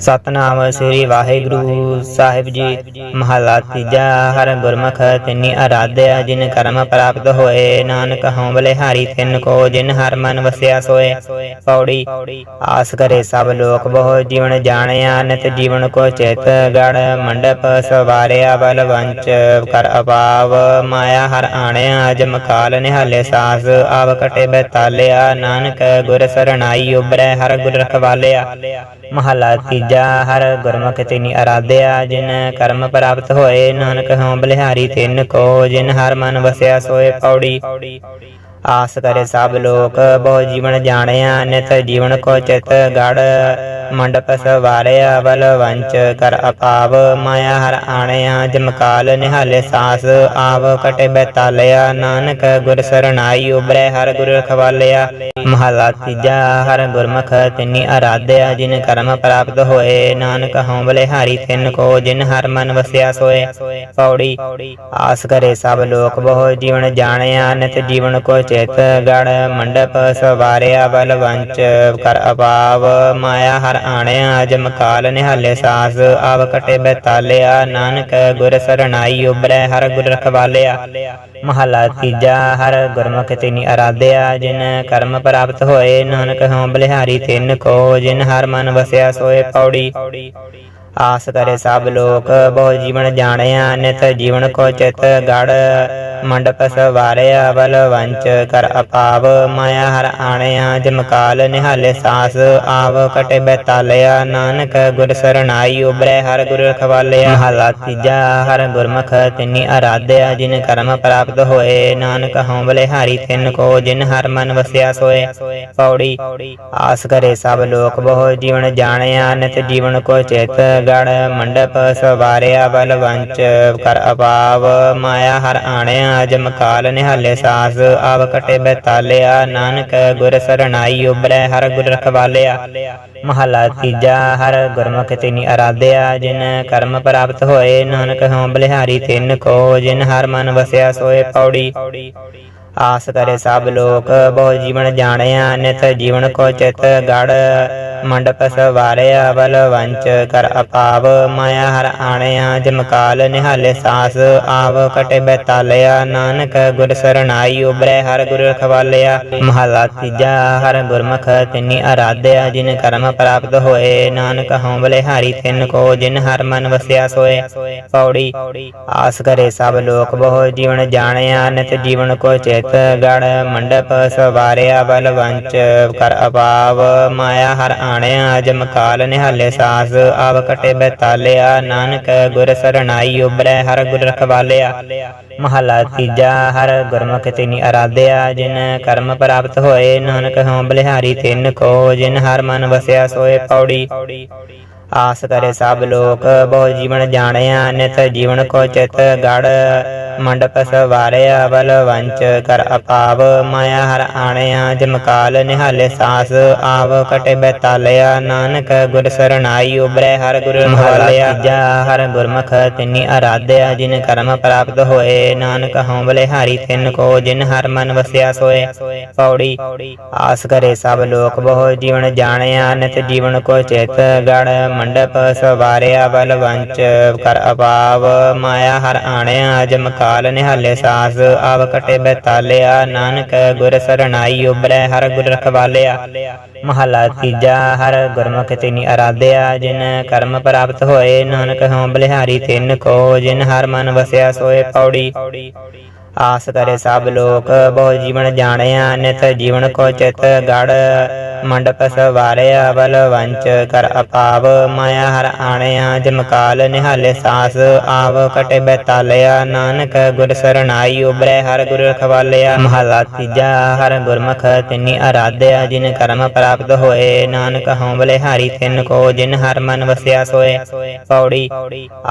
ਸਤਨਾਮ ਸ੍ਰੀ ਵਾਹਿਗੁਰੂ ਸਾਹਿਬ ਜੀ। ਮਹਲਾ ਤੀਜਾ, ਹਰ ਗੁਰਮੁਖ ਤਿਨੀ ਅਰਾਧਿਆ ਜਿਨ ਕਰਮ ਪ੍ਰਾਪਤ ਹੋਏ, ਨਾਨਕ ਹਉ ਬਲਿਹਾਰੀ ਤਿਨ ਕੋ, ਜਿਨ ਹਰ ਮਨ ਵਸਿਆ ਸੋਏ। ਪੌੜੀ, ਆਸ ਕਰੇ ਸਭ ਲੋਕ ਬਹੁ, ਜੀਵਨ ਜਾਣਿਆ, ਨਿਤ ਜੀਵਨ ਕੋ ਚਿਤ ਗੜ, ਮੰਡਪ ਸਵਾਰਿਆ, ਬਲ ਵੰਚ ਕਰ ਅਪਾਵ ਮਾਇਆ ਹਰ ਆਣਿਆ, ਜਮ ਕਾਲ ਨਿਹਾਲੇ ਸਾਸ। ਆਵ ਕਟੇ ਬੈਤਾਲਿਆ ਨਾਨਕ ਗੁਰ ਸਰਣਾਈ ਉਬਰੈ ਹਰ ਗੁਰ ਰਖਵਾਲਿਆ। ਮਹਲਾ ਤੀਜਾ ਹਰ ਗੁਰਮੁਖ ਤਿਨੀ ਅਰਾਧਿਆ, ਜਿਨ ਕਰਮ ਪ੍ਰਾਪਤ ਹੋਏ, ਨਾਨਕ ਹਉ ਬਲਿਹਾਰੀ ਤਿਨ ਕੋ, ਜਿਨ ਹਰ ਮਨ ਵਸਿਆ ਸੋਏ ਪੌੜੀ। ਆਸ ਕਰੇ ਸਭ ਲੋਕ, ਬਹੁ ਜੀਵਨ ਜਾਣਿਆ, ਨਿਤ ਜੀਵਨ ਕੋ ਚਿਤ ਗੜ। ਮੰਡਪ ਸਵਾਰਿਆ ਬਲ ਵੰਚ ਕਰ ਅਪਾਵ ਮਾਇਆ ਹਰ ਆਣਿਆ ਜਮਕਾਲ ਨਿਹਾਲੇ ਸਾਸ, ਆਵ ਕਟੇ ਬੈਤਾਲਿਆ, ਨਾਨਕ ਗੁਰ ਸਰਣਾਈ ਉਬਰੈ ਹਰ ਗੁਰ ਰਖਵਾਲਿਆ ਮਹਲਾ ਤੀਜਾ, ਹਰ ਗੁਰਮੁਖ ਤਿਨੀ ਅਰਾਧਿਆ, ਜਿਨ ਕਰਮ ਪ੍ਰਾਪਤ ਹੋਏ, ਨਾਨਕ ਹਉ ਬਲਿਹਾਰੀ ਤਿਨ ਕੋ, ਜਿਨ ਹਰ ਮਨ ਵਸਿਆ ਸੋਏ। ਪੌੜੀ, ਆਸ ਕਰੇ ਸਭ ਲੋਕ ਬਹੁ, ਜੀਵਨ ਜਾਣਿਆ, ਨਿਤ ਜੀਵਨ ਕੋ ਚੇਤ ਗੜ ਮੰਡਪ ਸਵਾਰਿਆ ਬਲ ਵੰਚ ਕਰ ਅਪਾਵ ਮਾਇਆ ਹਰ ਆਣਿਆ ਜਮ ਨਿਹਾਲੇ ਸਾਸ, ਆਵ ਕਟੇ ਬੈਤਾਲਿਆ ਨਾਨਕ ਗੁਰ ਸਰਣਾਈ ਉਬਰੈ ਹਰ ਗੁਰ ਰਖਵਾਲਿਆ। ਮਹਲਾ ਤੀਜਾ, ਹਰ ਗੁਰਮੁਖ ਤਿਨੀ ਅਰਾਧਿਆ, ਜਿਨ ਕਰਮ ਪ੍ਰਾਪਤ ਹੋਏ, ਨਾਨਕ ਹਉ ਬਲਿਹਾਰੀ ਤਿੰਨ ਕੋ ਜਿਨ ਹਰ ਮਨ ਵਸਿਆ ਸੋਏ ਪੌੜੀ। ਆਸ ਕਰੇ ਸਭ ਲੋਕ ਬਹੁ ਜੀਵਨ ਜਾਣਿਆ, ਨਿਤ ਜੀਵਨ ਕੋ ਚਿਤ ਗੜ। ਮੰਡਪ ਸਵਾਰਿਆ, ਬਲ ਵੰਚ ਕਰ ਅਪਾਵ। ਮਾਇਆ ਹਰ ਆਣਿਆ ਜਮਕਾਲ ਨਿਹਾਲੇ ਸਾਸ। ਆਵ ਕਟੇ ਬੈਤਾਲਿਆ, ਨਾਨਕ ਗੁਰ ਸਰਣਾਈ ਉਬਰੈ ਹਰ ਗੁਰ ਰਖਵਾਲਿਆ ਮਹਲਾ ਤੀਜਾ, ਹਰ ਗੁਰਮੁਖ ਤਿਨੀ ਅਰਾਧਿਆ, ਜਿਨ ਕਰਮ ਪ੍ਰਾਪਤ ਹੋਏ। ਨਾਨਕ ਹਉ ਬਲਿਹਾਰੀ, ਤਿਨ ਕੋ ਜਿਨ ਹਰ ਮਨ ਵਸਿਆ ਸੋਏ। ਪੌੜੀ, ਆਸ ਕਰੇ ਸਭ ਲੋਕ ਬਹੁ ਜੀਵਨ ਜਾਣਿਆ, ਨਿਤ ਜੀਵਨ ਕੋ ਚਿਤ ਗੜ ਮੰਡਪ ਸਵਾਰਿਆ ਬਲ ਕਰ ਅਪਾਵ ਮਾਇਆ ਹਰ ਆਣਿਆ, ਜਮ ਕਾਲ ਨਿਹਾਲੇ ਸਾਸ, ਆਵ ਕਟੇ ਬੈਤਾਲਿਆ, ਨਾਨਕ ਗੁਰ ਸਰਣਾਈ ਉਬਰੈ ਹਰ ਗੁਰ ਰਖਵਾਲਿਆ। ਮਹਲਾ ਤੀਜਾ, ਹਰ ਗੁਰਮੁਖ ਤਿਨੀ ਅਰਾਧਿਆ, ਜਿਨ ਕਰਮ ਪ੍ਰਾਪਤ ਹੋਏ, ਨਾਨਕ ਹਉ ਬਲਿਹਾਰੀ ਤਿਨ ਕੋ, ਜਿਨ ਹਰ ਮਨ ਵਸਿਆ ਸੋਏ ਪੌੜੀ। ਆਸ ਕਰੇ ਸਭ ਲੋਕ, ਬਹੁ ਜੀਵਨ ਜਾਣਿਆ, ਨਿਤ ਜੀਵਨ ਕੋ ਚਿਤ ਗੜ ਮੰਡਪ ਸਵਾਰਿਆ ਬਲ ਵੰਚ ਕਰ ਅਪਾਵ, ਮਾਇਆ ਹਰ ਆਣਿਆ ਜਮਕਾਲ ਨਿਹਾਲੇ ਸਾਸ, ਆਵ ਕਟੇ ਬੈਤਾਲਿਆ, ਨਾਨਕ ਗੁਰ ਸਰਣਾਈ ਉਬਰੈ ਹਰ ਗੁਰ ਰਖਵਾਲਿਆ। ਮਹਲਾ ਤੀਜਾ, ਹਰ ਗੁਰਮੁਖ ਤਿਨੀ ਅਰਾਧਿਆ, ਜਿਨ ਕਰਮ ਪ੍ਰਾਪਤ ਹੋਏ, ਨਾਨਕ ਹਉ ਬਲਿਹਾਰੀ ਤਿਨ ਕੋ, ਜਿਨ ਹਰ ਮਨ ਵਸਿਆ ਸੋਏ। ਪੌੜੀ, ਆਸ ਕਰੇ ਸਭ ਲੋਕ ਬਹੁ, ਜੀਵਨ ਜਾਣਿਆ, ਨਿਤ ਜੀਵਨ ਕੋ ਚੇਤ ਗੜ ਮੰਡਪ ਸਵਾਰਿਆ ਬਲ ਵੰਚ ਕਰ ਅਪਾਵ, ਮਾਇਆ ਹਰ ਆਣਿਆ ਜਮਕਾਲ ਨਿਹਾਲੇ ਸਾਸ, ਆਵ ਕਟੇ ਬੈਤਾਲਿਆ, ਨਾਨਕ ਗੁਰ ਸਰਣਾਈ ਉਬਰੈ ਹਰ ਗੁਰ ਰਖਵਾਲਿਆ। ਮਹਲਾ ਤੀਜਾ, ਹਰ ਗੁਰਮੁਖ ਤਿਨੀ ਅਰਾਧਿਆ, ਜਿਨ ਕਰਮ ਪ੍ਰਾਪਤ ਹੋਏ, ਨਾਨਕ ਹਉ ਬਲਿਹਾਰੀ ਤਿਨ ਕੋ, ਜਿਨ ਹਰ ਮਨ ਵਸਿਆ ਸੋਏ ਪੌੜੀ। ਆਸ ਕਰੇ ਸਭ ਲੋਕ, ਬਹੁ ਜੀਵਨ ਜਾਣਿਆ, ਨਿਤ ਜੀਵਨ ਕੋ ਚਿਤ ਗੜ ਮੰਡਪ ਸਵਾਰਿਆ ਬਲ ਵੰਚ ਕਰ ਅਪਾਵ, ਮਾਇਆ ਹਰ ਆਣਿਆ ਜਮਕਾਲ ਨਿਹਾਲੇ ਸਾਸ, ਆਵ ਕਟੇ ਬੈਤਾਲਿਆ, ਨਾਨਕ ਗੁਰ ਸਰਣਾਈ ਉਬਰੈ ਹਰ ਗੁਰ ਮਹਲਿਆ, ਤੀਜਾ ਹਰ ਗੁਰਮੁਖ ਤਿਨੀ ਅਰਾਧਿਆ, ਜਿਨ ਕਰਮ ਪ੍ਰਾਪਤ ਹੋਏ, ਨਾਨਕ ਹਉ ਬਲਿਹਾਰੀ ਤਿਨ ਕੋ, ਜਿਨ ਹਰ ਮਨ ਵਸਿਆ ਸੋਏ। ਪੌੜੀ, ਆਸ ਕਰੇ ਸਭ ਲੋਕ ਬਹੁ, ਜੀਵਨ ਜਾਣਿਆ, ਨਿਤ ਜੀਵਨ ਕੋ ਚਿਤ ਗੜ, ਮੰਡਪ ਸਵਾਰਿਆ ਬਲ ਵੰਚ ਕਰ ਅਪਾਵ, ਮਾਇਆ ਹਰ ਆਣਿਆ ਜਮਕਾਲ ਨਿਹਾਲੇ ਸਾਸ ਆਵ ਕਟੇ ਬੈਤਾਲਿਆ। ਨਾਨਕ ਗੁਰ ਸਰਣਾਈ ਉਬਰੈ ਹਰ ਗੁਰ ਰਖਵਾਲਿਆ। ਮਹਲਾ ਤੀਜਾ, ਹਰ ਗੁਰਮੁਖ ਤਿਨੀ ਅਰਾਧਿਆ। ਜਿਨ ਕਰਮ ਪ੍ਰਾਪਤ ਹੋਏ, ਨਾਨਕ ਹਉ ਬਲਿਹਾਰੀ ਤਿਨ ਕੋ। ਜਿਨ ਹਰ ਮਨ ਵਸਿਆ, ਸੋਏ ਪੌੜੀ। ਆਸ ਕਰੇ ਸਭ ਲੋਕ, ਬਹੁ ਜੀਵਨ ਜਾਣਿਆ, ਨਿਤ ਜੀਵਨ ਕੋ ਚਿਤ ਗੜ। ਮੰਡਪ ਸਵਾਰਿਆ ਬਲ ਵੰਚ ਕਰ ਅਪਾਵ, ਮਾਇਆ ਹਰ ਆਣਿਆ ਜਮਕਾਲ ਨਿਹਾਲੇ ਸਾਸ, ਆਵ ਕਟੇ ਬੈਤਾਲਿਆ, ਨਾਨਕ ਗੁਰ ਸਰਣਾਈ ਉਬਰੈ ਹਰ ਗੁਰ ਰਖਵਾਲਿਆ ਮਹਲਾ ਤੀਜਾ, ਹਰ ਗੁਰਮੁਖ ਤਿਨੀ ਅਰਾਧਿਆ, ਜਿਨ ਕਰਮ ਪ੍ਰਾਪਤ ਹੋਏ, ਨਾਨਕ ਹਉ ਬਲਿਹਾਰੀ ਤਿਨ ਕੋ, ਜਿਨ ਹਰ ਮਨ ਵਸਿਆ ਸੋਏ। ਪੌੜੀ,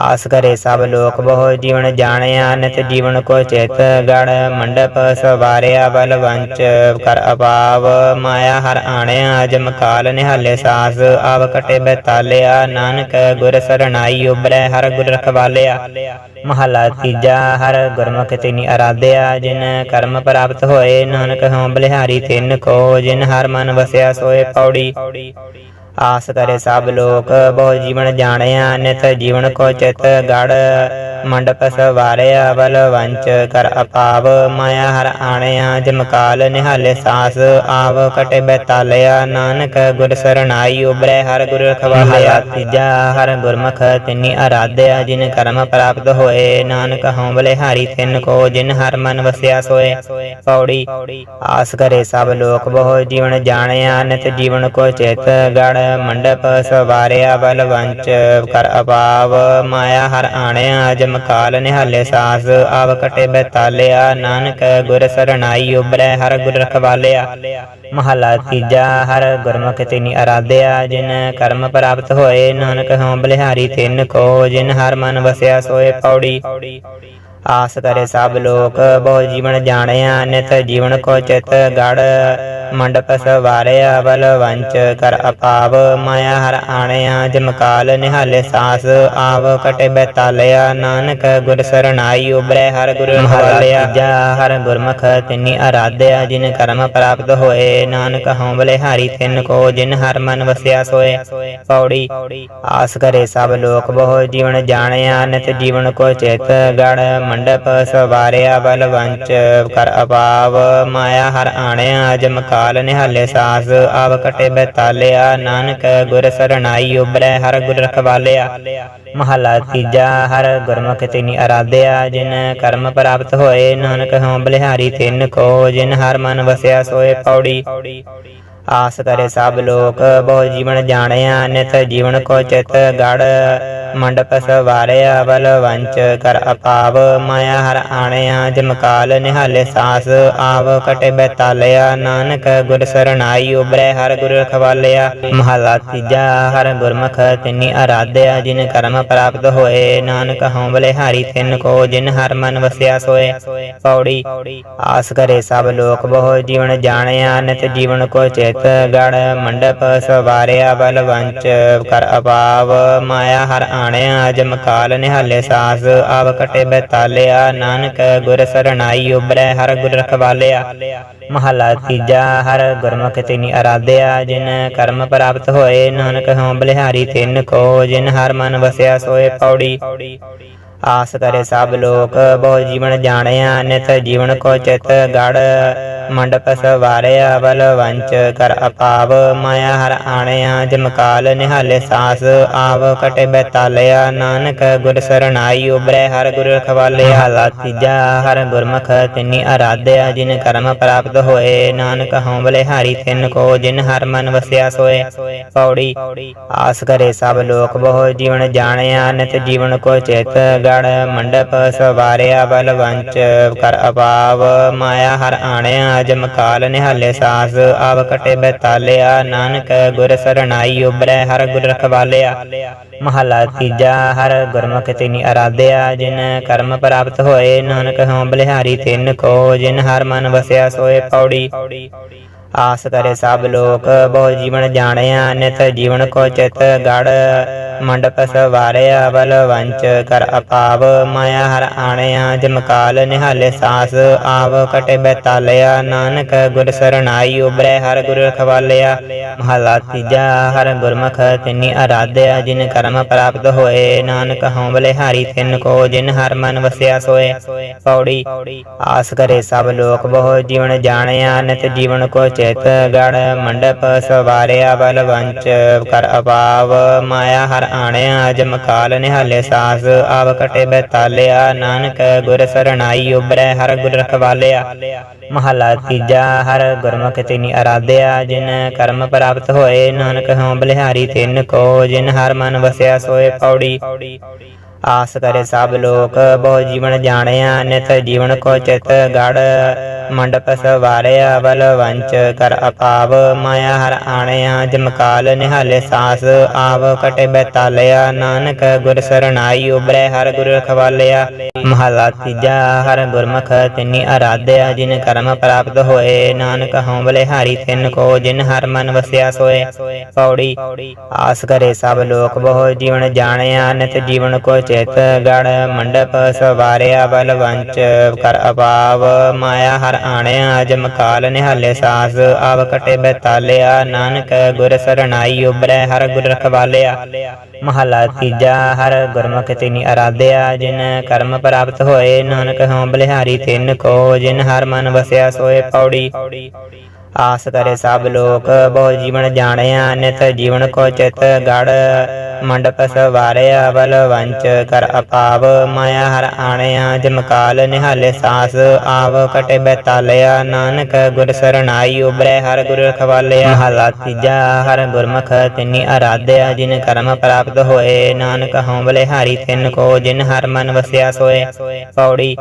ਆਸ ਕਰੇ ਸਭ ਲੋਕ ਬਹੁ, ਜੀਵਨ ਜਾਣਿਆ, ਨਿਤ ਜੀਵਨ ਕੋ ਚੇਤ ਗੜ ਮੰਡਪ ਸਵਾਰਿਆ ਬਲ ਵੰਚ ਕਰ ਅਪਾਵ, ਮਾਇਆ ਹਰ ਆਣਿਆ ਜਮਕਾਲ ਨਿਹਾਲੇ ਸਾਸ, ਆਵ ਕਟੇ ਬੈਤਾਲਿਆ ਨਾਨਕ ਗੁਰ ਸਰਣਾਈ ਉਬਰੈ ਹਰ ਗੁਰ ਰਖਵਾਲਿਆ। ਮਹਲਾ ਤੀਜਾ, ਹਰ ਗੁਰਮੁਖ ਤਿਨੀ ਅਰਾਧਿਆ, ਜਿਨ ਕਰਮ ਪ੍ਰਾਪਤ ਹੋਏ, ਨਾਨਕ ਹਉ ਬਲਿਹਾਰੀ ਤਿਨ ਕੋ, ਜਿਨ ਹਰ ਮਨ ਵਸਿਆ ਸੋਏ ਪੌੜੀ। ਆਸ ਕਰੇ ਸਭ ਲੋਕ, ਬਹੁ ਜੀਵਨ ਜਾਣਿਆ, ਨਿਤ ਜੀਵਨ ਕੋ ਚਿਤ ਗੜ। ਮੰਡਪ ਸਵਾਰਿਆ ਬਲ ਵੰਚ ਕਰ ਅਪਾਵ, ਮਾਇਆ ਹਰ ਆਣਿਆ ਜਮਕਾਲ ਨਿਹਾਲੇ ਸਾਸ, ਆਵ ਕਟੇ ਬੈਤਾਲਿਆ, ਨਾਨਕ ਗੁਰ ਸਰਣਾਈ ਉਬਰੇ ਹਰ ਗੁਰ ਰਖਵਾਲਿਆ ਤੀਜਾ ਹਰ ਗੁਰਮੁਖ, ਤਿਨੀ ਆਰਾਧਿਆ ਜਿਨ ਕਰਮ ਪ੍ਰਾਪਤ ਹੋਏ, ਨਾਨਕ ਹਉ ਬਲੇ ਹਾਰੀ ਤਿਨ ਕੋ ਜਿਨ ਹਰ ਮਨ ਵਸਿਆ ਸੋਏ। ਪੌੜੀ, ਆਸ ਕਰੇ ਸਭ ਲੋਕ ਬਹੁ, ਜੀਵਨ ਜਾਣਿਆ, ਨਿਤ ਜੀਵਨ ਕੋ ਚੇਤ ਗੜ, ਮੰਡਪ ਸਵਾਰਿਆ ਬਲ ਵੰਚ ਕਰ ਅਪਾਵ, ਮਾਇਆ ਹਰ ਆਣਿਆ ਜਮਕਾਲ ਨਿਹਾਲੇ ਸਾਸ, ਆਵ ਕਟੇ ਬੈਤਾਲਿਆ ਨਾਨਕ ਗੁਰ ਸਰਣਾਈ ਉਬਰੈ ਹਰ ਗੁਰ ਰਖਵਾਲਿਆ। ਮਹਲਾ ਤੀਜਾ, ਹਰ ਗੁਰਮੁਖ ਤਿਨੀ ਅਰਾਧਿਆ, ਜਿਨ ਕਰਮ ਪ੍ਰਾਪਤ ਹੋਏ, ਨਾਨਕ ਹਉ ਬਲਿਹਾਰੀ ਤਿਨ ਕੋ, ਜਿਨ ਹਰ ਮਨ ਵਸਿਆ ਸੋਏ ਪੌੜੀ। ਆਸ ਕਰੇ ਸਭ ਲੋਕ, ਬਹੁ ਜੀਵਨ ਜਾਣਿਆ, ਨਿਤ ਜੀਵਨ ਕੋ ਚਿਤ ਗੜ। ਮੰਡਪ ਸਵਾਰਿਆ ਬਲ ਵੰਚ ਕਰ ਅਪਾਵ, ਮਾਇਆ ਹਰ ਆਣਿਆ ਜਮਕਾਲ ਨਿਹਾਲੇ ਸਾਸ, ਆਵ ਕਟੇ ਬੈਤਾਲਿਆ, ਨਾਨਕ ਗੁਰ ਸਰਣਾਈ ਉਬਰੈ ਹਰ ਗੁਰ ਰਖਵਾਲਿਆ ਜਾ ਹਰ ਗੁਰਮੁਖ ਤਿਨੀ ਆਰਾਧਿਆ ਜਿਨ ਕਰਮ ਪ੍ਰਾਪਤ ਹੋਏ। ਨਾਨਕ ਹਉ ਬਲਿਹਾਰੀ ਤਿਨ ਕੋ, ਜਿਨ ਹਰ ਮਨ ਵਸਿਆ ਸੋਏ। ਪੌੜੀ, ਆਸ ਕਰੇ ਸਭ ਲੋਕ ਬਹੁ, ਜੀਵਨ ਜਾਣਿਆ, ਨਿਤ ਜੀਵਨ ਕੋ ਚਿਤ ਗੜ ਮੰਡਪ ਸਵਾਰਿਆ ਬਲ ਵੰਚ ਕਰ ਅਪਾਵ, ਮਾਇਆ ਹਰ ਆਣਿਆ ਜਮਕਾਲ ਨਿਹਾਲੇ ਸਾਸ ਆਵ ਕਟੇ ਬੈਤਾਲਿਆ ਨਾਨਕ ਗੁਰ ਸਰਣਾਈ ਉਬਰੈ ਹਰ ਗੁਰ ਰਖਵਾਲਿਆ। ਮਹਲਾ ਤੀਜਾ, ਹਰ ਗੁਰਮੁਖ ਤਿਨੀ ਅਰਾਧਿਆ, ਜਿਨ ਕਰਮ ਪ੍ਰਾਪਤ ਹੋਏ, ਨਾਨਕ ਹਉ ਬਲਿਹਾਰੀ ਤਿਨ ਕੋ ਜਿਨ ਹਰ ਮਨ ਵਸਿਆ ਸੋਏ ਪੌੜੀ। ਆਸ ਕਰੇ ਸਭ ਲੋਕ ਬਹੁ ਜੀਵਨ ਜਾਣਿਆ, ਨਿਤ ਜੀਵਨ ਕੋ ਚਿਤ ਗੜ। ਮੰਡਪ ਸਵਾਰਿਆ, ਬਲ ਵੰਚ ਕਰ ਅਪਾਵ। ਮਾਇਆ ਹਰ ਆਣਿਆ ਜਮਕਾਲ ਨਿਹਾਲੇ ਸਾਸ। ਆਵ ਕਟੇ ਬੈਤਾਲਿਆ, ਨਾਨਕ ਗੁਰ ਸਰਣਾਈ ਉਬਰੈ ਹਰ ਗੁਰ ਰਖਵਾਲਿਆ। ਮਹਲਾ ਤੀਜਾ, ਹਰ ਗੁਰਮੁਖ ਤਿਨੀ ਆਰਾਧਿਆ ਜਿਨ ਕਰਮ ਪ੍ਰਾਪਤ ਹੋਏ। ਨਾਨਕ ਹਉ ਬਲਿਹਾਰੀ ਤਿਨ ਕੋ, ਜਿਨ ਹਰ ਮਨ ਵਸਿਆ ਸੋਏ। ਪੌੜੀ, ਆਸ ਕਰੇ ਸਭ ਲੋਕ ਬਹੁ ਜੀਵਨ ਜਾਣਿਆ, ਨਿਤ ਜੀਵਨ ਕੋ ਚਿਤ। ਗੜ ਮੰਡਪ ਸਵਾਰਿਆ ਬਲ ਵੰਚ ਕਰ ਅਪਾਵ ਮਾਇਆ ਹਰ ਆਣਿਆ ਜਮਕਾਲ ਨਿਹਾਲੇ ਸਾਸ। ਆਵ ਕਟੇ ਬੈਤਾਲਿਆ ਨਾਨਕ ਗੁਰ ਸਰਣਾਈ ਉਬਰੈ ਹਰ ਗੁਰ ਰਖਵਾਲਿਆ। ਮਹਲਾ ਤੀਜਾ, ਹਰ ਗੁਰਮੁਖ ਤਿਨੀ ਅਰਾਧਿਆ, ਜਿਨ ਕਰਮ ਪ੍ਰਾਪਤ ਹੋਏ, ਨਾਨਕ ਹਉ ਬਲਿਹਾਰੀ ਤਿਨ ਕੋ, ਜਿਨ ਹਰ ਮਨ ਵਸਿਆ ਸੋਏ ਪੌੜੀ। ਆਸ ਕਰੇ ਸਭ ਲੋਕ, ਬਹੁ ਜੀਵਨ ਜਾਣਿਆ, ਨਿਤ ਜੀਵਨ ਕੋ ਚਿਤ ਗੜ ਮੰਡਪ ਸਵਾਰਿਆ ਬਲ ਵੰਚ ਕਰ ਅਪਾਵ, ਮਾਇਆ ਹਰ ਆਣਿਆ ਜਮਕਾਲ ਨਿਹਾਲੇ ਸਾਸ, ਆਵ ਕਟੇ ਬੈਤਾਲਿਆ, ਨਾਨਕ ਗੁਰ ਸਰਣਾਈ ਉਬਰੈ ਹਰ ਗੁਰ ਰਖਵਾਲਿਆ ਹਾਲਾ ਹਰ ਗੁਰਮੁਖ ਤਿਨੀ ਆਰਾਧਿਆ ਜਿਨ ਕਰਮ ਪ੍ਰਾਪਤ ਹੋਏ, ਨਾਨਕ ਹਉ ਬਲਿਹਾਰੀ ਤਿਨ ਕੋ, ਜਿਨ ਹਰ ਮਨ ਵਸਿਆ ਸੋਏ। ਪੌੜੀ, ਆਸ ਕਰੇ ਸਭ ਲੋਕ ਬਹੁ, ਜੀਵਨ ਜਾਣਿਆ, ਨਿਤ ਜੀਵਨ ਕੋ ਚੇਤ ਗੜ, ਮੰਡਪ ਸਵਾਰਿਆ ਬਲ ਵੰਚ ਕਰ ਅਪਾਵ, ਮਾਇਆ ਹਰ ਆਣਿਆ ਜਮਕਾਲ ਨਿਹਾਲੇ ਸਾਸ, ਆਵ ਕਟੇ ਬੈਤਾਲਿਆ, ਨਾਨਕ ਗੁਰ ਸਰਣਾਈ ਉਬਰੈ ਹਰ ਗੁਰ ਰਖਵਾਲਿਆ। ਮਹਲਾ ਤੀਜਾ, ਹਰ ਗੁਰਮੁਖ ਤਿਨੀ ਅਰਾਧਿਆ, ਜਿਨ ਕਰਮ ਪ੍ਰਾਪਤ ਹੋਏ, ਨਾਨਕ ਹਉ ਬਲਿਹਾਰੀ ਤਿਨ ਕੋ, ਜਿਨ ਹਰ ਮਨ ਵਸਿਆ ਸੋਏ ਪੌੜੀ। ਆਸ ਕਰੇ ਸਭ ਲੋਕ, ਬਹੁ ਜੀਵਨ ਜਾਣਿਆ, ਨਿਤ ਜੀਵਨ ਕੋ ਚਿਤ ਗੜ ਮੰਡਪ ਸਵਾਰਿਆ ਬਲ ਵੰਚ ਕਰ ਅਪਾਵ, ਮਾਇਆ ਹਰ ਆਣਿਆ ਜਮਕਾਲ ਨਿਹਾਲੇ ਸਾਸ, ਆਵ ਕਟੇ ਬੈਤਾਲਿਆ, ਨਾਨਕ ਗੁਰ ਸਰਣਾਈ ਉਬਰੈ ਹਰ ਗੁਰ ਰਖਵਾਲਿਆ ਮਹਲਾ ਤੀਜਾ, ਹਰ ਗੁਰਮੁਖ ਤਿਨੀ ਆਰਾਧਿਆ ਜਿਨ ਕਰਮ ਪ੍ਰਾਪਤ ਹੋਏ, ਨਾਨਕ ਹਉ ਬਲਿਹਾਰੀ ਤਿਨ ਕੋ, ਜਿਨ ਹਰ ਮਨ ਵਸਿਆ ਸੋਏ। ਪੌੜੀ, ਆਸ ਕਰੇ ਸਭ ਲੋਕ ਬਹੁ, ਜੀਵਨ ਜਾਣਿਆ, ਨਿਤ ਜੀਵਨ ਕੋ ਚੇਤ ਗੜ, ਮੰਡਪ ਸਵਾਰਿਆ, ਬਲ ਵੰਚ ਕਰ ਅਪਾਵ, ਮਾਇਆ ਹਰ ਆਣਿਆ ਜਮਕਾਲ ਨਿਹਾਲੇ ਸਾਸ, ਆਵ ਕਟੇ ਬੈਤਾਲਿਆ, ਨਾਨਕ ਗੁਰ ਸਰਣਾਈ ਉਬਰੈ ਹਰ ਗੁਰ ਰਖਵਾਲਿਆ। ਮਹਲਾ ਤੀਜਾ, ਹਰ ਗੁਰਮੁਖ ਤਿਨੀ ਅਰਾਧਿਆ, ਜਿਨ ਕਰਮ ਪ੍ਰਾਪਤ ਹੋਏ, ਨਾਨਕ ਹਉ ਬਲਿਹਾਰੀ ਤਿੰਨ ਕੋ, ਜਿਨ ਹਰ ਮਨ ਵਸਿਆ ਸੋਏ ਪੌੜੀ। ਆਸ ਕਰੇ ਸਭ ਲੋਕ, ਬਹੁ ਜੀਵਨ ਜਾਣਿਆ, ਨਿਤ ਜੀਵਨ ਕੋ ਚਿਤ ਗੜ, ਮੰਡਪ ਸਵਾਰਿਆ, ਬਲ ਵੰਚ ਕਰ ਅਪਾਵ, ਮਾਇਆ ਹਰ ਆਣਿਆ ਜਮਕਾਲ ਨਿਹਾਲੇ ਸਾਸ, ਆਵ ਕਟੇ ਬੈਤਾਲਿਆ, ਨਾਨਕ ਗੁਰ ਸਰਣਾਈ ਉਬਰੈ ਹਰ ਗੁਰ ਰਖਵਾਲਿਆ ਮਹਲਾ ਤੀਜਾ, ਹਰ ਗੁਰਮੁਖ ਤਿਨੀ ਆਰਾਧਿਆ ਜਿਨ ਕਰਮ ਪ੍ਰਾਪਤ ਹੋਏ, ਨਾਨਕ ਹਉ ਬਲਿਹਾਰੀ ਤਿਨ ਕੋ, ਜਿਨ ਹਰ ਮਨ ਵਸਿਆ ਸੋਏ। ਪੌੜੀ, ਆਸ ਕਰੇ ਸਭ ਲੋਕ, ਬਹੁ ਜੀਵਨ ਜਾਣਿਆ, ਨਿਤ ਜੀਵਨ ਕੋ ਚਿਤ ਗੜ ਮੰਡਪ ਸਵਾਰਿਆ ਬਲਵੰਚ ਕਰ ਅਪਾਵ ਮਾਇਆ ਹਰ ਆਣਿਆ ਜਮ ਕਾਲ ਨਿਹਾਲੇ ਸਾਸ, ਆਵ ਕਟੇ ਬੈਤਾਲਿਆ, ਨਾਨਕ ਗੁਰ ਸਰਣਾਈ ਉਬਰੈ ਹਰ ਗੁਰ ਰਖਵਾਲਿਆ। ਮਹਲਾ ਤੀਜਾ, ਹਰ ਗੁਰਮੁਖ ਤਿਨੀ ਅਰਾਧਿਆ, ਜਿਨ ਕਰਮ ਪ੍ਰਾਪਤ ਹੋਏ, ਨਾਨਕ ਹਉ ਬਲਿਹਾਰੀ ਤਿਨ ਕੋ, ਜਿਨ ਹਰ ਮਨ ਵਸਿਆ ਸੋਏ ਪੌੜੀ। ਆਸ ਕਰੇ ਸਭ ਲੋਕ, ਬਹੁ ਜੀਵਨ ਜਾਣਿਆ, ਨਿਤ ਜੀਵਨ ਕੋ ਚਿਤ ਗੜ ਮੰਡਪ ਸਵਾਰਿਆ ਬਲ ਵੰਚ ਕਰ ਅਪਾਵ, ਮਾਇਆ ਹਰ ਆਣਿਆ ਜਮਕਾਲ ਨਿਹਾਲੇ ਸਾਸ, ਆਵ ਕਟੇ ਬੈਤਾਲਿਆ, ਨਾਨਕ ਗੁਰ ਸਰਣਾਈ ਉਬਰੈ ਹਰ ਗੁਰ ਰਖਵਾਲਿਆ ਮਹਲਾ ਤੀਜਾ, ਹਰ ਗੁਰਮੁਖ ਤਿਨੀ ਅਰਾਧਿਆ, ਜਿਨ ਕਰਮ ਪ੍ਰਾਪਤ ਹੋਏ, ਨਾਨਕ ਹਉ ਬਲਿਹਾਰੀ ਤਿਨ ਕੋ, ਜਿਨ ਹਰ ਮਨ ਵਸਿਆ ਸੋਏ। ਪੌੜੀ,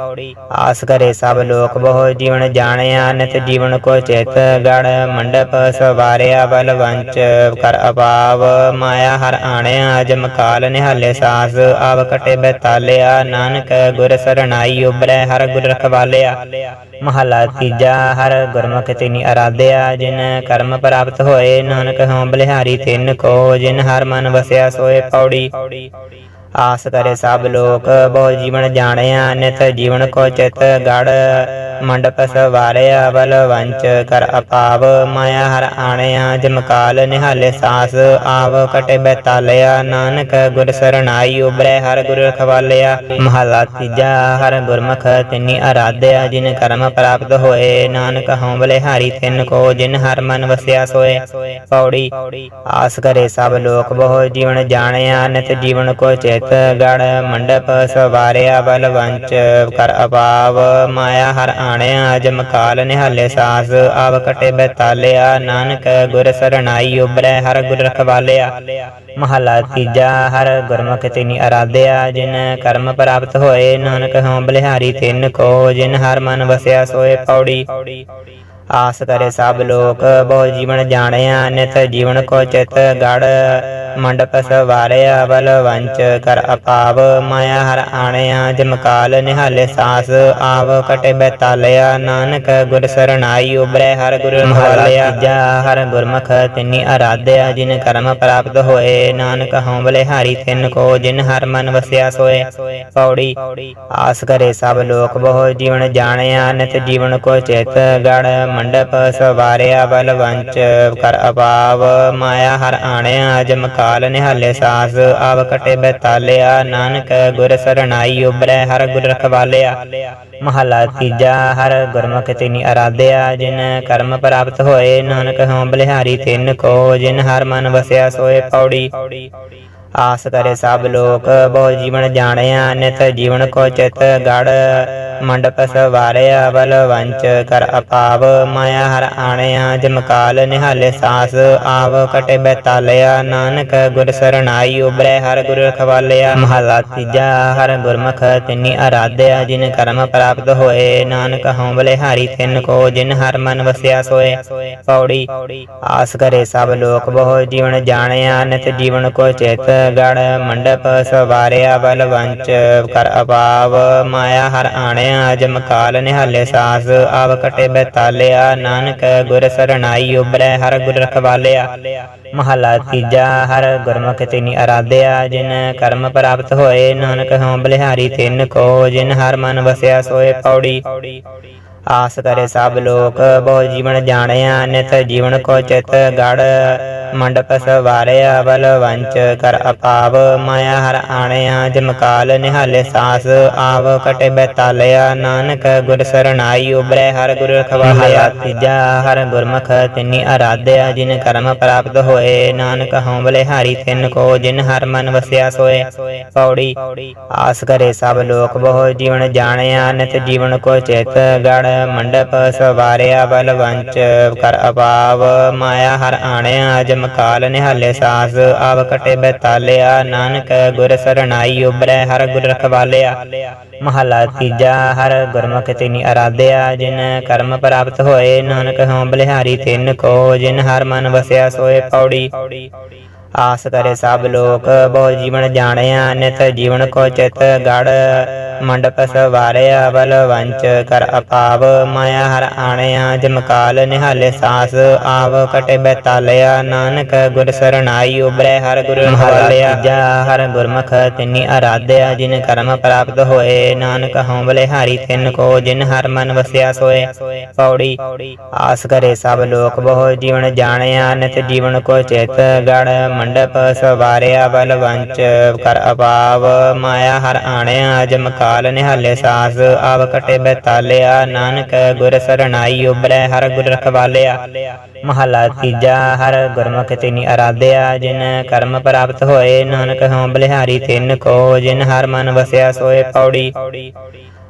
ਆਸ ਕਰੇ ਸਭ ਲੋਕ ਬਹੁ, ਜੀਵਨ ਜਾਣਿਆ, ਨਿਤ ਜੀਵਨ ਕੋ ਚੇਤ ਗੜ ਮੰਡਪ ਸਵਾਰਿਆ ਬਲ ਵੰਚ ਕਰ ਅਪਾਵ, ਮਾਇਆ ਹਰ ਆਣਿਆ ਜਮ ਕਾਲ ਨਿਹਾਲੇ ਸਾਸ, ਆਵ ਕਟੇ ਬੈਤਾਲਿਆ ਨਾਨਕ ਗੁਰ ਸਰਣਾਈ ਉਬਰੈ ਹਰ ਗੁਰ ਰਖਵਾਲਿਆ। ਮਹਲਾ ਤੀਜਾ, ਹਰ ਗੁਰਮੁਖ ਤਿਨੀ ਅਰਾਧਿਆ, ਜਿਨ ਕਰਮ ਪ੍ਰਾਪਤ ਹੋਏ, ਨਾਨਕ ਹਉ ਬਲਿਹਾਰੀ ਤਿਨ ਕੋ, ਜਿਨ ਹਰ ਮਨ ਵਸਿਆ ਸੋਏ ਪੌੜੀ। ਆਸ ਕਰੇ ਸਭ ਲੋਕ, ਬਹੁ ਜੀਵਨ ਜਾਣਿਆ, ਨਿਤ ਜੀਵਨ ਕੋ ਚਿਤ ਗੜ। ਮੰਡਪ ਸਵਾਰਿਆ ਬਲ ਵੰਚ ਕਰ ਅਪਾਵ, ਮਾਇਆ ਹਰ ਆਣਿਆ ਜਮਕਾਲ ਨਿਹਾਲੇ ਸਾਸ, ਆਵ ਕਟੇ ਬੈਤਾਲਿਆ, ਨਾਨਕ ਗੁਰ ਸਰਣਾਈ ਉਬਰੈ ਹਰ ਗੁਰ ਰਖਵਾਲਿਆ। ਮਹਲਾ ਤੀਜਾ, ਹਰ ਗੁਰਮੁਖ ਤਿਨੀ ਅਰਾਧਿਆ, ਜਿਨ ਕਰਮ ਪ੍ਰਾਪਤ ਹੋਏ, ਨਾਨਕ ਹਉ ਬਲਿਹਾਰੀ ਤਿਨ ਕੋ, ਜਿਨ ਹਰ ਮਨ ਵਸਿਆ ਸੋਏ। ਪੌੜੀ, ਆਸ ਕਰੇ ਸਭ ਲੋਕ ਬਹੁ, ਜੀਵਨ ਜਾਣਿਆ, ਨਿਤ ਜੀਵਨ ਕੋ ਚੇਤ ਗੜ ਮੰਡਪ ਸਵਾਰਿਆ ਬਲ ਵੰਚ ਕਰ ਅਪਾਵ, ਮਾਇਆ ਹਰ ਆਣਿਆ ਜਮਕਾਲ ਨਿਹਾਲੇ ਸਾਸ ਆਵ ਕਟੇ ਬੈਤਾਲਿਆ ਨਾਨਕ ਗੁਰ ਸਰਣਾਈ ਉਬਰੈ ਹਰ ਗੁਰ ਰਖਵਾਲਿਆ। ਮਹਲਾ ਤੀਜਾ, ਹਰ ਗੁਰਮੁਖ ਤਿਨੀ ਅਰਾਧਿਆ, ਜਿਨ ਕਰਮ ਪ੍ਰਾਪਤ ਹੋਏ, ਨਾਨਕ ਹਉ ਬਲਿਹਾਰੀ ਤਿਨ ਕੋ, ਜਿਨ ਹਰ ਮਨ ਵਸਿਆ ਸੋਏ ਪੌੜੀ। ਆਸ ਕਰੇ ਸਭ ਲੋਕ, ਬਹੁ ਜੀਵਨ ਜਾਣਿਆ, ਨਿਤ ਜੀਵਨ ਕੋ ਚਿਤ ਗੜ ਮੰਡਪ ਸਵਾਰਿਆ ਬਲ ਵੰਚ ਕਰ ਅਪਾਵ। ਮਾਇਆ ਹਰ ਆਣਿਆ ਜਮਕਾਲ ਨਿਹਾਲੇ ਸਾਸ। ਆਵ ਕਟੇ ਬੈਤਾਲਿਆ, ਨਾਨਕ ਗੁਰ ਸਰਣਾਈ ਉਬਰੈ ਹਰ ਗੁਰ ਮਹਲਿਆ। ਤੀਜਾ ਹਰ ਗੁਰਮੁਖ ਤਿਨੀ ਅਰਾਧਿਆ, ਜਿਨ ਕਰਮ ਪ੍ਰਾਪਤ ਹੋਏ। ਨਾਨਕ ਹਉ ਬਲਿਹਾਰੀ ਤਿਨ ਕੋ, ਜਿਨ ਹਰ ਮਨ ਵਸਿਆ ਸੋਏ। ਪੌੜੀ ਆਸ ਕਰੇ ਸਭ ਲੋਕ ਬਹੁ, ਜੀਵਨ ਜਾਣਿਆ ਨਿਤ ਜੀਵਨ ਕੋ ਚੇਤ। ਗੜ ਮੰਡਪ ਸਵਾਰਿਆ ਬਲ ਵੰਚ ਕਰ ਅਪਾਵ। ਮਾਇਆ ਹਰ ਆਣਿਆ ਜਮਕਾਲ ਨਿਹਾਲੇ ਸਾਸ ਆਵ ਕਟੇ ਬੈਤਾਲਿਆ ਨਾਨਕ ਗੁਰ ਸਰਣਾਈ ਉਬਰੈ ਹਰ ਗੁਰ ਰਖਵਾਲਿਆ। ਮਹਲਾ ਤੀਜਾ, ਹਰ ਗੁਰਮੁਖ ਤਿਨੀ ਅਰਾਧਿਆ, ਜਿਨ ਕਰਮ ਪ੍ਰਾਪਤ ਹੋਏ, ਨਾਨਕ ਹਉ ਬਲਿਹਾਰੀ ਤਿਨ ਕੋ, ਜਿਨ ਹਰ ਮਨ ਵਸਿਆ ਸੋਏ ਪੌੜੀ। ਆਸ ਕਰੇ ਸਭ ਲੋਕ ਬਹੁ ਜੀਵਨ ਜਾਣਿਆ, ਨਿਤ ਜੀਵਨ ਕੋ ਚਿਤ ਗੜ। ਮੰਡਪ ਸਵਾਰਿਆ, ਬਲ ਵੰਚ ਕਰ ਅਪਾਵ। ਮਾਇਆ ਹਰ ਆਣਿਆ ਜਮਕਾਲ ਨਿਹਾਲੇ ਸਾਸ। ਆਵ ਕਟੇ ਬੈਤਾਲਿਆ, ਨਾਨਕ ਗੁਰ ਸਰਣਾਈ ਉਬਰੈ ਹਰ ਗੁਰ ਰਖਵਾਲਿਆ ਮਹਲਾ ਤੀਜਾ, ਹਰ ਗੁਰਮੁਖ ਤਿਨੀ ਅਰਾਧਿਆ, ਜਿਨ ਕਰਮ ਪ੍ਰਾਪਤ ਹੋਏ। ਨਾਨਕ ਹਉ ਬਲਿਹਾਰੀ ਤਿਨ ਕੋ, ਜਿਨ ਹਰ ਮਨ ਵਸਿਆ ਸੋਏ। ਪੌੜੀ, ਆਸ ਕਰੇ ਸਭ ਲੋਕ ਬਹੁ ਜੀਵਨ ਜਾਣਿਆ, ਨਿਤ ਜੀਵਨ ਕੋ ਚਿਤ। ਗੜ ਮੰਡਪ ਸਵਾਰਿਆ ਬਲਵੰਚ ਕਰ ਅਪਾਵ ਮਾਇਆ ਹਰ ਆਣਿਆ ਜਮਕਾਲ ਨਿਹਾਲੇ ਸਾਸ, ਆਵ ਕਟੇ ਬੈਤਾਲਿਆ, ਨਾਨਕ ਗੁਰ ਸਰਣਾਈ ਉਬਰੈ ਹਰ ਗੁਰ ਰਖਵਾਲਿਆ। ਮਹਲਾ ਤੀਜਾ, ਹਰ ਗੁਰਮੁਖ ਤਿਨੀ ਅਰਾਧਿਆ, ਜਿਨ ਕਰਮ ਪ੍ਰਾਪਤ ਹੋਏ, ਨਾਨਕ ਹਉ ਬਲਿਹਾਰੀ ਤਿਨ ਕੋ, ਜਿਨ ਹਰ ਮਨ ਵਸਿਆ ਸੋਏ ਪੌੜੀ। ਆਸ ਕਰੇ ਸਭ ਲੋਕ, ਬਹੁ ਜੀਵਨ ਜਾਣਿਆ, ਨਿਤ ਜੀਵਨ ਕੋ ਚਿਤ ਗੜ। ਮੰਡਪ ਸਵਾਰਿਆ ਬਲ ਵੰਚ ਕਰ ਅਪਾਵ, ਮਾਇਆ ਹਰ ਆਣਿਆ ਜਮਕਾਲ ਨਿਹਾਲੇ ਸਾਸ, ਆਵ ਕਟੇ ਬੈਤਾਲਿਆ, ਨਾਨਕ ਗੁਰ ਸਰਣਾਈ ਉਬਰੈ ਹਰ ਗੁਰ ਰਖਵਾਲਿਆ ਤੀਜਾ ਹਰ ਗੁਰਮੁਖ, ਤਿਨੀ ਅਰਾਧਿਆ, ਜਿਨ ਕਰਮ ਪ੍ਰਾਪਤ ਹੋਏ, ਨਾਨਕ ਹਉ ਬਲਿਹਾਰੀ, ਤਿਨ ਕੋ ਜਿਨ ਹਰ ਮਨ ਵਸਿਆ ਸੋਏ। ਪੌੜੀ, ਆਸ ਕਰੇ ਸਭ ਲੋਕ ਬਹੁ, ਜੀਵਨ ਜਾਣਿਆ, ਨਿਤ ਜੀਵਨ ਕੋ ਚੇਤ ਗੜ, ਮੰਡਪ ਸਵਾਰਿਆ ਬਲ ਵੰਚ ਕਰ ਅਪਾਵ, ਮਾਇਆ ਹਰ ਆਣਿਆ ਜਮਕਾਲ ਨਿਹਾਲੇ ਸਾਸ, ਆਵ ਕਟੇ ਬੈਤਾਲਿਆ ਨਾਨਕ ਗੁਰ ਸਰਣਾਈ ਉਬਰੈ ਹਰ ਗੁਰ ਰਖਵਾਲਿਆ। ਮਹਲਾ ਤੀਜਾ, ਹਰ ਗੁਰਮੁਖ ਤਿਨੀ ਅਰਾਧਿਆ, ਜਿਨ ਕਰਮ ਪ੍ਰਾਪਤ ਹੋਏ, ਨਾਨਕ ਹਉ ਬਲਿਹਾਰੀ ਤਿਨ ਕੋ, ਜਿਨ ਹਰ ਮਨ ਵਸਿਆ ਸੋਏ ਪੌੜੀ। ਆਸ ਕਰੇ ਸਭ ਲੋਕ, ਬਹੁ ਜੀਵਨ ਜਾਣਿਆ, ਨਿਤ ਜੀਵਨ ਕੋ ਚਿਤ ਗੜ। ਮੰਡਪ ਸਵਾਰਿਆ ਬਲ ਵੰਚ ਕਰ ਅਪਾਵ, ਮਾਇਆ ਹਰ ਆਣਿਆ ਜਮਕਾਲ ਨਿਹਾਲੇ ਸਾਸ, ਆਵ ਕਟੇ ਬੈਤਾਲਿਆ, ਨਾਨਕ ਗੁਰ ਸਰਣਾਈ ਉਬਰੈ ਹਰ ਗੁਰ ਮਹਾਲਿਆ ਜਾ ਹਰ ਗੁਰਮੁਖ ਤਿਨੀ ਅਰਾਧਿਆ, ਜਿਨ ਕਰਮ ਪ੍ਰਾਪਤ ਹੋਏ, ਨਾਨਕ ਹਉ ਬਲਿਹਾਰੀ ਤਿਨ ਕੋ, ਜਿਨ ਹਰ ਮਨ ਵਸਿਆ ਸੋਏ। ਪੌੜੀ, ਆਸ ਕਰੇ ਸਭ ਲੋਕ ਬਹੁ, ਜੀਵਨ ਜਾਣਿਆ, ਨਿਤ ਜੀਵਨ ਕੋ ਚੇਤ ਗੜ ਮੰਡਪ ਸਵਾਰਿਆ ਬਲ ਵੰਚ ਕਰ ਅਪਾਵ, ਮਾਇਆ ਹਰ ਆਣਿਆ ਜਮਕਾਲ ਨਿਹਾਲੇ ਸਾਸ ਆਵ ਕਟੇ ਬੈਤਾਲਿਆ ਨਾਨਕ ਗੁਰ ਸਰਣਾਈ ਉਬਰੈ ਹਰ ਗੁਰ ਰਖਵਾਲਿਆ। ਮਹਲਾ ਤੀਜਾ, ਹਰ ਗੁਰਮੁਖ ਤਿਨੀ ਅਰਾਧਿਆ, ਜਿਨ ਕਰਮ ਪ੍ਰਾਪਤ ਹੋਏ, ਨਾਨਕ ਹਉ ਬਲਿਹਾਰੀ ਤਿਨ ਕੋ, ਜਿਨ ਹਰ ਮਨ ਵਸਿਆ ਸੋਏ ਪੌੜੀ।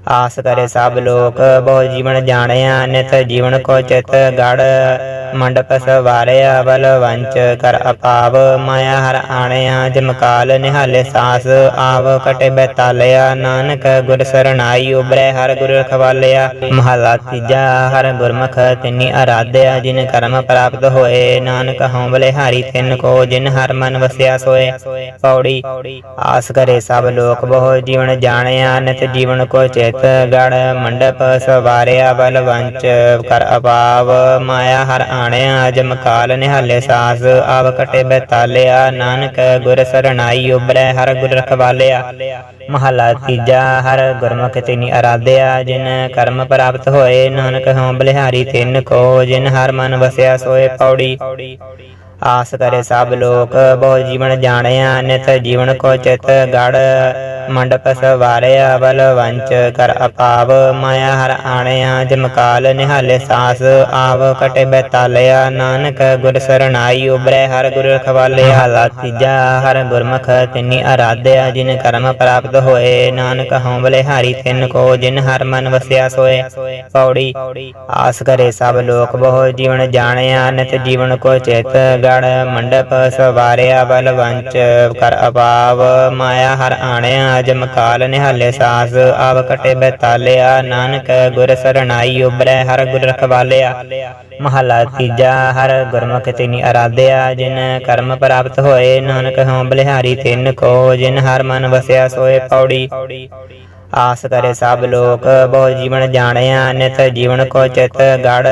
ਆਸ ਕਰੇ ਸਭ ਲੋਕ, ਬਹੁ ਜੀਵਨ ਜਾਣਿਆ, ਨਿਤ ਜੀਵਨ ਕੋ ਚਿਤ ਗੜ। ਮੰਡਪ ਸਵਾਰਿਆ ਬਲ ਵੰਚ ਕਰ ਅਪਾਵ, ਮਾਇਆ ਹਰ ਆਣਿਆ ਜਮਕਾਲ ਨਿਹਾਲੇ ਸਾਸ, ਆਵ ਕਟੇ ਬੈਤਾਲਿਆ, ਨਾਨਕ ਗੁਰ ਸਰਣਾਈ ਉਬਰੈ ਹਰ ਗੁਰ ਰਖਵਾਲਿਆ, ਮਹਲਾ ਤੀਜਾ, ਹਰ ਗੁਰਮੁਖ ਤਿਨੀ ਅਰਾਧਿਆ, ਜਿਨ ਕਰਮ ਪ੍ਰਾਪਤ ਹੋਏ, ਨਾਨਕ ਹਉ ਬਲਿਹਾਰੀ ਤਿਨ ਕੋ, ਜਿਨ ਹਰ ਮਨ ਵਸਿਆ ਸੋਏ। ਪੌੜੀ, ਆਸ ਕਰੇ ਸਭ ਲੋਕ ਬਹੁ, ਜੀਵਨ ਜਾਣਿਆ, ਨਿਤ ਜੀਵਨ ਕੋ ਚਿਤ, ਗੜ, ਮੰਡਪ ਸਵਾਰਿਆ, ਬਲ ਵੰਚ ਕਰ ਅਪਾਵ, ਮਾਇਆ ਹਰ ਆਣਿਆ ਜਮਕਾਲ ਨਿਹਾਲੇ ਸਾਸ, ਆਵ ਕਟੇ ਬੈਤਾਲਿਆ, ਨਾਨਕ ਗੁਰ ਸਰਣਾਈ ਉਬਰੈ ਹਰ ਗੁਰ ਰਖਵਾਲਿਆ। ਮਹਲਾ ਤੀਜਾ, ਹਰ ਗੁਰਮੁਖ ਤਿਨੀ ਅਰਾਧਿਆ, ਜਿਨ ਕਰਮ ਪ੍ਰਾਪਤ ਹੋਏ, ਨਾਨਕ ਹਉ ਬਲਿਹਾਰੀ ਤਿੰਨ ਕੋ, ਜਿਨ ਹਰ ਮਨ ਵਸਿਆ ਸੋਏ ਪੌੜੀ। ਆਸ ਕਰੇ ਸਭ ਲੋਕ, ਬਹੁ ਜੀਵਨ ਜਾਣਿਆ, ਨਿਤ ਜੀਵਨ ਕੋ ਚਿਤ, ਗੜ ਮੰਡਪ ਸਵਾਰਿਆ ਬਲ ਵੰਚ ਕਰ ਅਪਾਵ, ਮਾਇਆ ਹਰ ਆਣਿਆ ਜਮਕਾਲ ਨਿਹਾਲੇ ਸਾਸ, ਆਵ ਕਟੇ ਬੈਤਾਲਿਆ, ਨਾਨਕ ਗੁਰ ਸਰਣਾਈ ਉਬਰੈ ਹਰ ਗੁਰ ਰਖਵਾਲਿਆ ਹਾਲਾ ਤੀਜਾ ਹਰ ਗੁਰਮੁਖ ਤਿਨੀ ਅਰਾਧਿਆ, ਜਿਨ ਕਰਮ ਪ੍ਰਾਪਤ ਹੋਏ, ਨਾਨਕ ਹਉ ਬਲਿਹਾਰੀ ਤਿਨ ਕੋ, ਜਿਨ ਹਰ ਮਨ ਵਸਿਆ ਸੋਏ। ਪੌੜੀ, ਆਸ ਕਰੇ ਸਭ ਲੋਕ, ਬਹੁ ਜੀਵਨ ਜਾਣਿਆ, ਨਿਤ ਜੀਵਨ ਕੋ ਚਿਤ ਗੜ ਮੰਡਪ ਸਵਾਰਿਆ ਬਲਵੰਚ ਕਰ ਅਪਾਵ ਮਾਇਆ ਹਰ ਆਣਿਆ ਜਮਕਾਲ ਨਿਹਾਲੇ ਸਾਸ, ਆਵ ਕਟੇ ਬੈਤਾਲਿਆ, ਨਾਨਕ ਗੁਰ ਸਰਣਾਈ ਉਬਰੈ ਹਰ ਗੁਰ ਰਖਵਾਲਿਆ। ਮਹਲਾ ਤੀਜਾ, ਹਰ ਗੁਰਮੁਖ ਤਿਨੀ ਅਰਾਧਿਆ, ਜਿਨ ਕਰਮ ਪ੍ਰਾਪਤ ਹੋਏ, ਨਾਨਕ ਹਉ ਬਲਿਹਾਰੀ ਤਿਨ ਕੋ, ਜਿਨ ਹਰ ਮਨ ਵਸਿਆ ਸੋਏ ਪੌੜੀ। ਆਸ ਕਰੇ ਸਭ ਲੋਕ, ਬਹੁ ਜੀਵਨ ਜਾਣਿਆ, ਨਿਤ ਜੀਵਨ ਕੋ ਚਿਤ ਗੜ,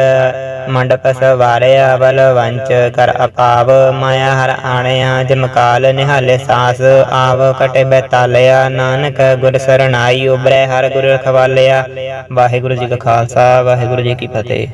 ਮੰਡਪ ਸਵਾਰਿਆ, ਬਲ ਵੰਚ ਕਰ ਅਪਾਵ, ਮਾਇਆ ਹਰ ਆਣਿਆ ਜਮਕਾਲ ਨਿਹਾਲੇ ਸਾਸ, ਆਵ ਕਟੇ ਬੈਤਾਲਿਆ, ਨਾਨਕ ਗੁਰ ਸਰਣਾਈ ਉਬਰੈ ਹਰ ਗੁਰ ਖਵਾਲਿਆ, ਵਾਹਿਗੁਰੂ ਜੀ ਕਾ ਖਾਲਸਾ, ਵਾਹਿਗੁਰੂ ਜੀ ਕੀ ਫਤਿਹ।